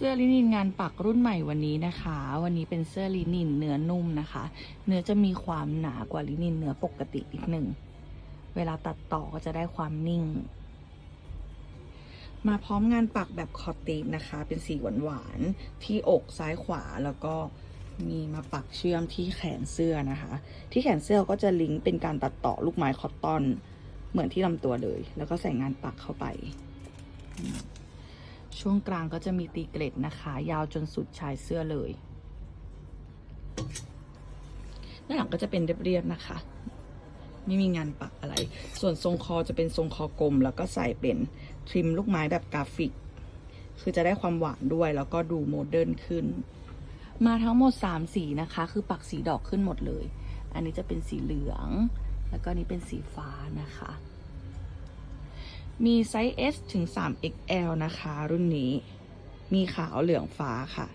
เสื้อลินินงานปักรุ่นใหม่วันนี้นะคะ วันนี้เป็นเสื้อลินินเนื้อนุ่มนะคะ เนื้อจะมีความหนากว่าลินินเนื้อปกตินิดหนึ่ง เวลาตัดต่อก็จะได้ความนิ่ง มาพร้อมงานปักแบบคอตตีฟนะคะ เป็นสีหวานๆที่อกซ้ายขวาแล้วก็มีมาปักเชื่อมที่แขนเสื้อนะคะ ที่แขนเสื้อก็จะลิงก์เป็นการตัดต่อลูกไม้คอตตอน เหมือนที่ลำตัวเลย แล้วก็ใส่งานปักเข้าไป ช่วงกลางก็จะมีตีเกล็ดนะคะ ยาวจนสุดชายเสื้อเลยด้านหลังก็จะเป็นเรียบๆนะคะ ไม่มีงานปักอะไร ส่วนทรงคอจะเป็นทรงคอกลม แล้วก็ใส่เป็นทริมลูกไม้แบบกราฟิก คือจะได้ความหวานด้วย แล้วก็ดูโมเดิร์นขึ้น มาทั้งหมด 3 สีนะคะ คือปักสีดอกขึ้นหมดเลย อันนี้จะเป็นสีเหลือง แล้วก็นนี้เป็นสีฟ้านะคะ มีไซส์ S ถึง 3XL นะคะ รุ่นนี้ มีขาวเหลืองฟ้าค่ะ